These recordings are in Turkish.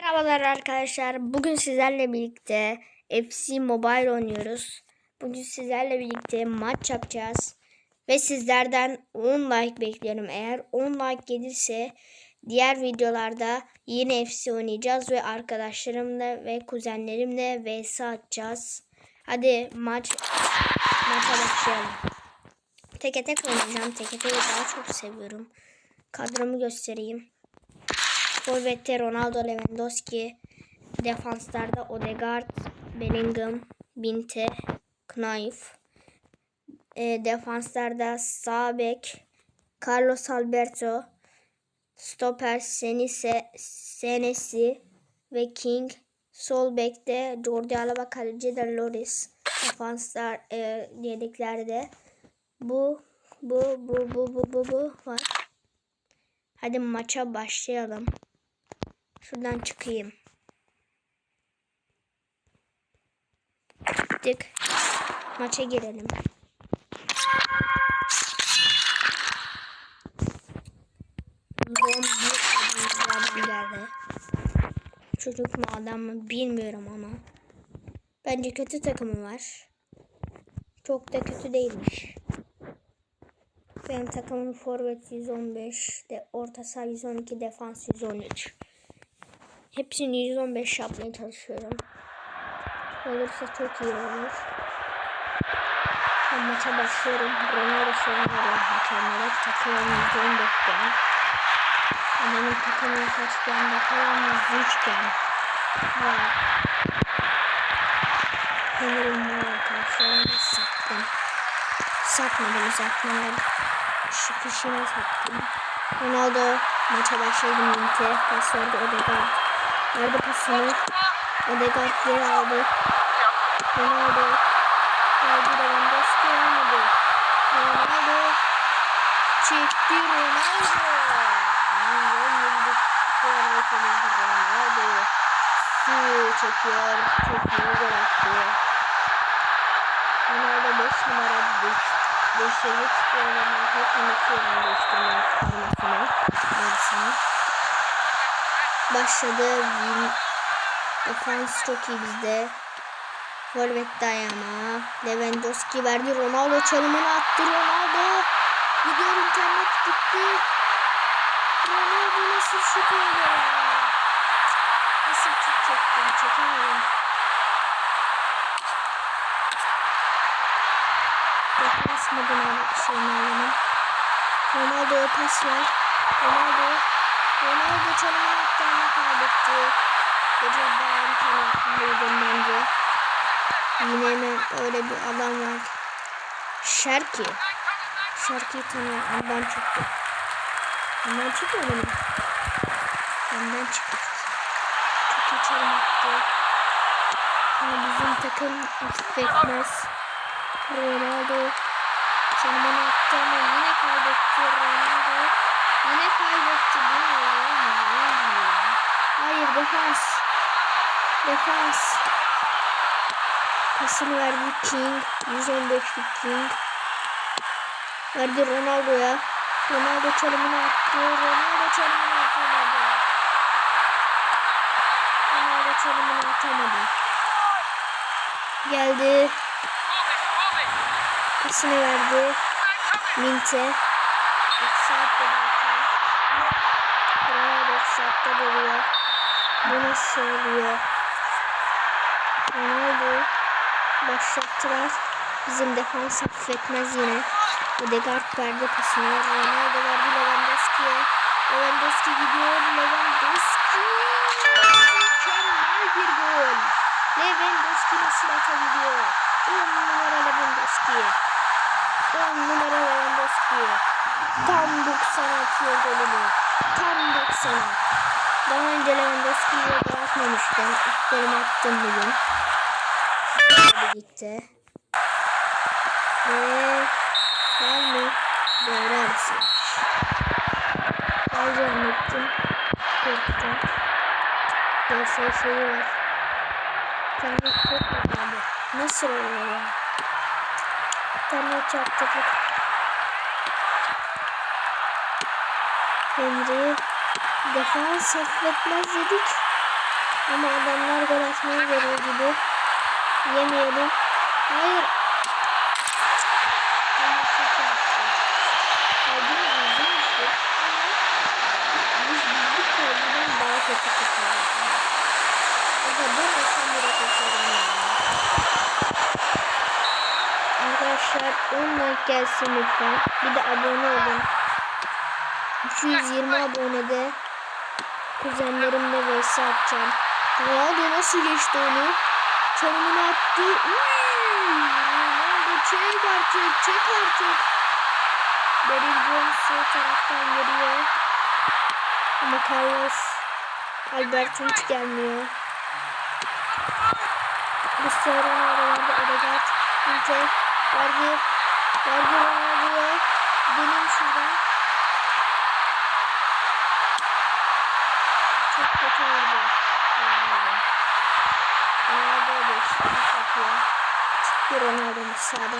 Merhabalar arkadaşlar. Bugün sizlerle birlikte FC Mobile oynuyoruz. Bugün sizlerle birlikte maç yapacağız. Ve sizlerden 10 like bekliyorum. Eğer 10 like gelirse diğer videolarda yine FC oynayacağız ve arkadaşlarımla ve kuzenlerimle vs atacağız. Hadi maç maça başlayalım. Teke tek oynayacağım. Teke teyi daha çok seviyorum. Kadromu göstereyim. Forvet'te Ronaldo Lewandowski. Defanslarda Odegaard, Bellingham, Binte, Knaif. E, defanslarda sağ bek Carlos Alberto, stoper Senise, Senesi ve King. Sol bekte Jordi Alba, kaleci de Loris. Defanslar e, yedeklerde bu bu bu bu bu bu bu var. Hadi maça başlayalım. Şuradan çıkayım. Çıktık. Maça girelim. Adam geldi. Çocuk mu adam mı bilmiyorum ama. Bence kötü takımı var. Çok da kötü değilmiş. Benim takımım forvet 115, de orta saha 112, defans 113. Hepsini 115 yapmaya çalışıyorum. Olursa çok iyi olur. Ben maça başlıyorum. Ronaldo sorunları hakemlere takımım 114 gen. Benim takımım kaç gen bakalım 103 gen. Var. Sanırım bu arkadaşlarımı sattım. Satmadım uzatmalar. Şu fişine sattım. Ronaldo maça başladı Minte. Pas verdi Odegaard. Verdi pasını. Odegaard geri aldı. Ronaldo. Verdi Lewandowski almadı. Ronaldo. Çekti Ronaldo. Ronaldo. Ronaldo. Su çekiyor. Çok iyi gol attı. Ronaldo 5 numara düştü. Değiştirmek istiyorum ama hep unutuyorum değiştirmeyi formasını. Yarısını. Başladı. Defans çok iyi bizde. Forvet dayama. Lewandowski verdi. Ronaldo çalımını attı. Ronaldo. Gidiyor internet gitti. Ronaldo nasıl şut oldu? Nasıl şut çektim? Çekemedim. Defans moduna şeyini alalım. Ronaldo'ya pas ver. Ronaldo. Ronaldo attı ama kaybetti. Gece ben tanıklıydım bence. Yine mi öyle bir adam var. Şerki. Şerki'yi tanıyorum. Ondan çıktı. Ondan çıktı öyle mi? Ondan çıktı. Çok iyi çalım attı. Ama bizim takım affetmez. Ronaldo çalımını attı ama yine kaybetti Ronaldo. Yine kaybetti. Bu ne ya? Hayır defans. Defans. Pasını verdi King. 115'lik King. Verdi Ronaldo'ya. Ronaldo çalımını attı. Ronaldo çalımını atamadı. Ronaldo çalımını atamadı. Geldi. Pasını verdi. Minte. Offside'de. Ronaldo offside'de duruyor. Bu nasıl oluyor? Ronaldo başlattılar. Bizim defans affetmez yine. Odegaard verdi pasını. Ronaldo verdi Lewandowski'ye. Lewandowski gidiyor. Lewandowski. Mükemmel bir gol. Lewandowski nasıl atabiliyor? 10 numara Lewandowski. 10 numara Lewandowski. Tam 90 atıyor golünü. Tam 90. Daha önce Lewandowski'yi gol atmamıştım. İlk golümü attım bugün. Birlikte. Ve var mı? Devre arası. Bazı anlattım. Korktum. Gerçek şeyi var. Kendi korkmadım. Nasıl oluyor ya? tane çarptı. Henry defans affetmez dedik. Ama adamlar gol atmaya geliyor gibi. Yemeyelim. Hayır. Arkadaşlar 10 like gelsin lütfen. Bir de abone olun. 220 abonede kuzenlerimle vs atacağım. Ronaldo nasıl geçti onu? Çalımını attı. Ronaldo çek artık, çek artık. Jones sol taraftan geliyor. Ama Carlos Albert hiç gelmiyor. Cristiano Ronaldo. Odegaard. Inte. Verdi. Verdi Ronaldo'ya. Dönün şuradan. Çok kötü oldu. Ronaldo. Ronaldo da işte yapıyor. Çıktı Ronaldo'nun sağdan.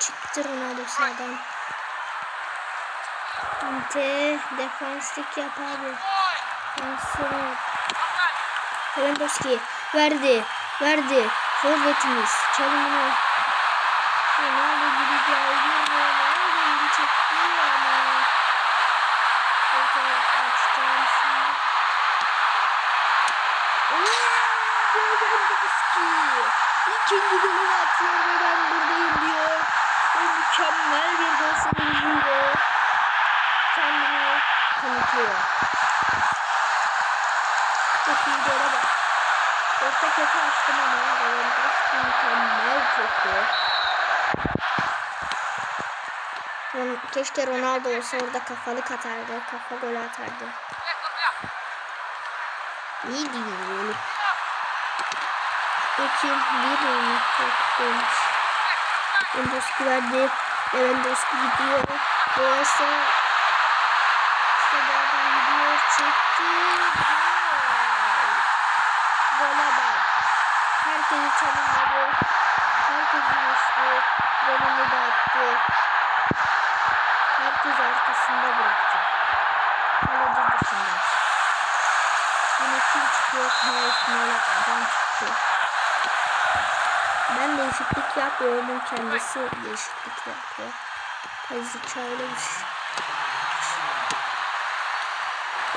Çıktı Ronaldo sağdan. Inte defanslık yap abi. Defanslık yap. Lewandowski verdi. Verdi. Forvetimiz. Çalımını. Ronaldo gibi geldi. Ronaldo İkinci golünü atıyor ve ben buradayım diyor. Ve mükemmel bir gol sevinciyle kendini kanıtlıyor. Çok iyi gole bak. Orta kötü açtım ama Lewandowski mükemmel çekti. Keşke Ronaldo olsa orada kafalık atardı. Kafa gol atardı. İyi değil İki, bir değilmiş. Lewandowski verdi. Lewandowski gidiyor. Boğaz'a adam gidiyor. Çekti. Gol. Gole bak. Herkesi çalınmadı. Herkesi geçti. Golünü de attı. Herkes arkasında bıraktı. Kaleci dışında. Yine kim çıkıyor? Hayır, finale Değişiklik yapmıyorum. Kendisi değişiklik yapıyor. Kazık çağırmış.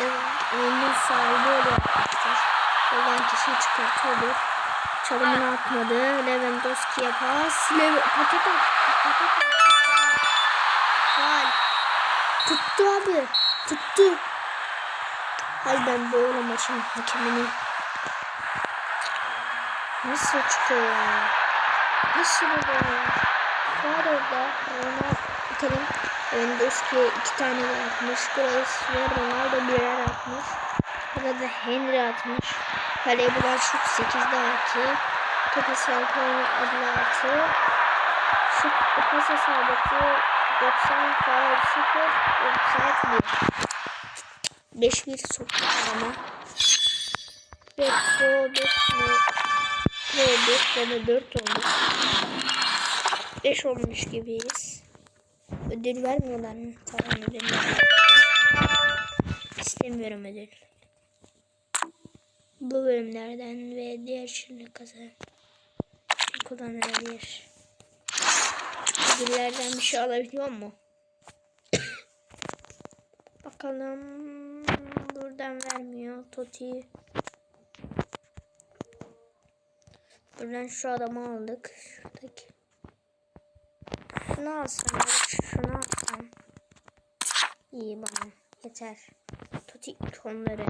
Evet, oyunun sahibi oluyor arkadaşlar. Olan kişi çıkartıyordur. Çalımını atmadı. Lewandowski'ye pas. Lev paket at. Paket at. Faal. Tuttu abi. Tuttu. Hay ben böyle maçın hakemini. Nasıl çıkıyor ya? Nasıl bu? Var orada. Ronaldo bakalım. Lewandowski'ye iki tane atmış. Grace ve Ronaldo birer atmış. Burada da Henry atmış. Kaleye bulan şut 8'de 6. Topa sahip adlı 6. Şut pas isabeti 90 faal 0. Offside 1. 5-1 soktu ama. Ve Pro 5 mi? Pro 5 ya da 4 olmuş. 5 olmuş gibiyiz. Ödül vermiyorlar mı? Tamam ödül. İstemiyorum ödül. Bu bölümlerden ve diğer şunu kazan. Kullanılabilir. Ödüllerden bir şey alabiliyor mu? Bakalım. Buradan vermiyor. Toti. Buradan şu adamı aldık. Şuradaki. Şunu alsam. Şunu alsam. İyi bana. Yeter. Toti tonları.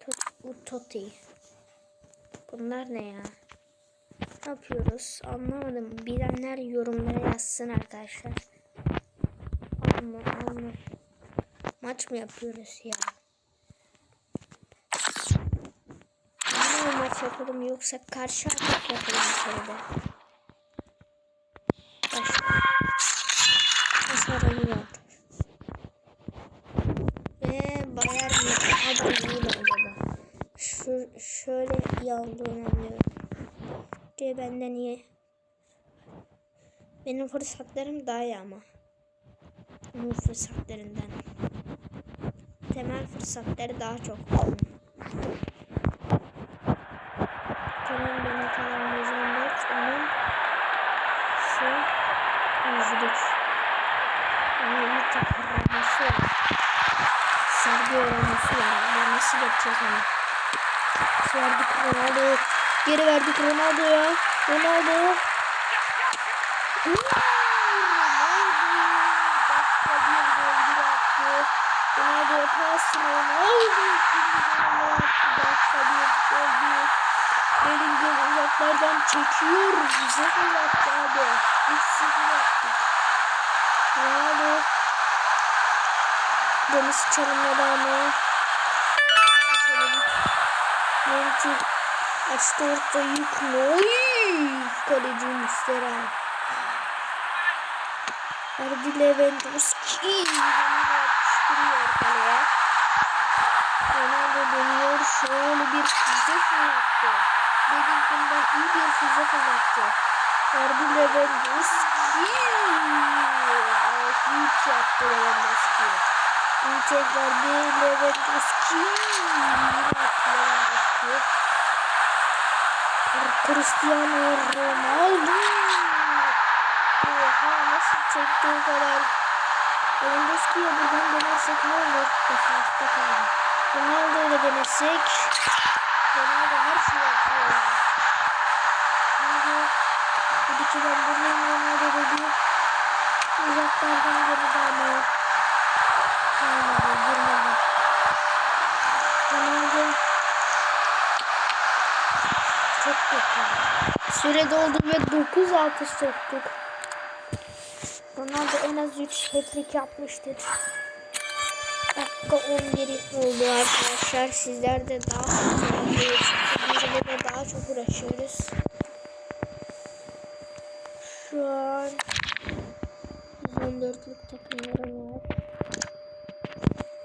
Tot, bu Toti. Bunlar ne ya? Ne yapıyoruz? Anlamadım. Bilenler yorumlara yazsın arkadaşlar. Alma alma. Maç mı yapıyoruz ya? Maç yapalım yoksa karşı atak yapalım içeride. Başla. Hasarım yok. Ve Bayern Münih adam iyi bence de. Şu, şöyle iyi olduğunu anlıyorum. Diye benden iyi. Benim fırsatlarım daha iyi ama. Onun fırsatlarından. temel fırsatları daha çok. Kenan benim kalan 114. Onun şu yüzlük. Onun bir takırlaması var. Sergi öğrenmesi var. Bu yapacağız onu? Verdik Ronaldo. Geri verdik Ronaldo'ya. Ronaldo. Hmm, Ronaldo. Pas. Ronaldo. Dakika. Bellingham uzaklardan çekiyor. Bize fırlattı abi. 3-0 yaptık. Ronaldo. Deniz çalımla devamı. Yönetim açtı ortayı. Oy! Kaleci Mustera. Verdi Lewandowski. Yapıştırıyor kaleye. Ronaldo dönüyor. Şöyle bir füze fırlattı. Bellingham'dan iyi bir füze fırlattı. Verdi Lewandowski. Büyük yaptı Lewandowski. Tek verdi Lewandowski. Yine attı Lewandowski. Cristiano Ronaldo. Oha nasıl çekti o kadar. Lewandowski'ye buradan denersek ne olur? Defansta kaldı. Ronaldo ile denersek. Ronaldo her şeyi yapıyor. Ronaldo. Dedi ki ben buradayım Ronaldo dedi. Uzaklardan geride ama. Süre doldu ve 9 atış soktuk. Ronaldo en az 3 hat-trick yapmıştır. Dakika 11 oldu arkadaşlar. Sizler de daha Bizde de daha çok uğraşıyoruz. Şu an 114'lük takımlarım var.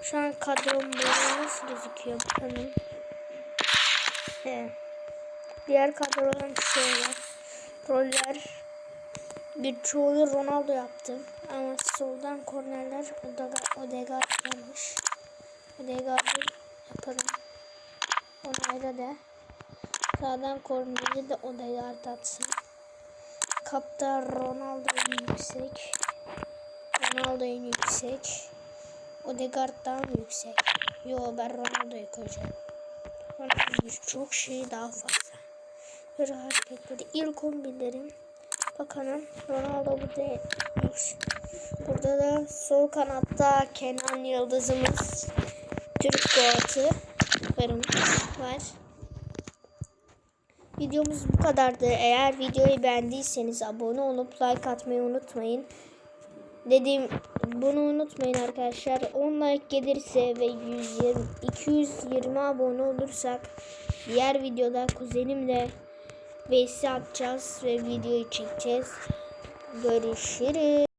Şu an kadrom böyle nasıl gözüküyor bakalım. He. Diğer kadroların şöyle. Roller birçoğu Ronaldo yaptı. Ama soldan kornerler Odegaard, gelmiş. Odegaard'ı yaparım. Onayda da. Sağdan korneri de Odegaard atsın. Kapta Ronaldo en yüksek. Ronaldo en yüksek. Odegaard daha mı yüksek? Yo ben Ronaldo'yu koyacağım. Ronaldo çok şey daha fazla. Böyle hareketleri. İlk 11'lerim. Bakalım Ronaldo burada Burada da sol kanatta Kenan Yıldızımız Türk Goat'ı varım var. Videomuz bu kadardı. Eğer videoyu beğendiyseniz abone olup like atmayı unutmayın. Dediğim bunu unutmayın arkadaşlar. 10 like gelirse ve 120 220 abone olursak diğer videoda kuzenimle vs atacağız ve videoyu çekeceğiz. Görüşürüz.